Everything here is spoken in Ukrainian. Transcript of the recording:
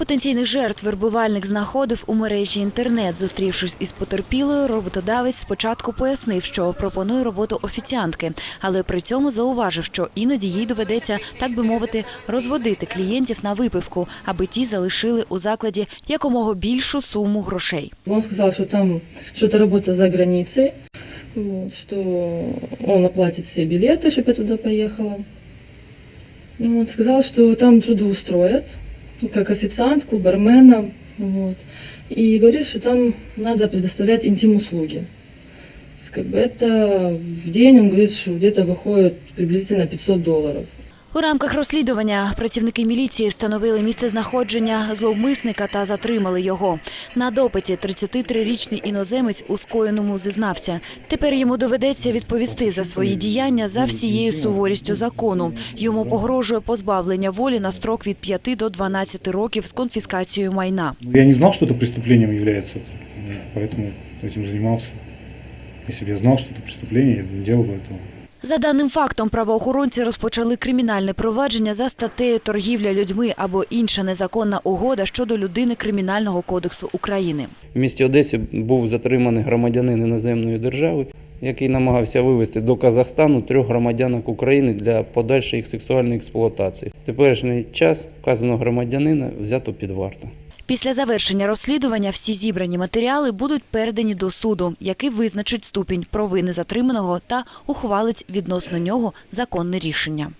Потенційних жертв вербувальник знаходив у мережі інтернет. Зустрівшись із потерпілою, роботодавець спочатку пояснив, що пропонує роботу офіціантки, але при цьому зауважив, що іноді їй доведеться, так би мовити, розводити клієнтів на випивку, аби ті залишили у закладі якомога більшу суму грошей. Он сказал, что там что-то работа за границей, вот, что он оплатит все билеты, чтобы я туда поехала. Ну, Вот, сказал, что там трудоустроят, ну, как официантку, бармена, вот, и говорит, что там надо предоставлять интим-услуги. Как бы это в день, он говорит, что где-то выходит приблизительно 500 долларов. У рамках розслідування працівники міліції встановили місце знаходження зловмисника та затримали його. На допиті 33-річний іноземець у скоєному зізнався. Тепер йому доведеться відповісти за свої діяння за всією суворістю закону. Йому погрожує позбавлення волі на строк від 5 до 12 років з конфіскацією майна. Ну, Я не знал, что это преступлением является, поэтому этим занимался. Если бы я знал, что это преступление, я бы не делал бы этого. За даним фактом, правоохоронці розпочали кримінальне провадження за статтею торгівля людьми або інша незаконна угода щодо людини Кримінального кодексу України. В місті Одесі був затриманий громадянин іноземної держави, який намагався вивезти до Казахстану трьох громадянок України для подальшої їх сексуальної експлуатації. В теперішній час вказаного громадянина взято під варту. Після завершення розслідування всі зібрані матеріали будуть передані до суду, який визначить ступінь провини затриманого та ухвалить відносно нього законне рішення.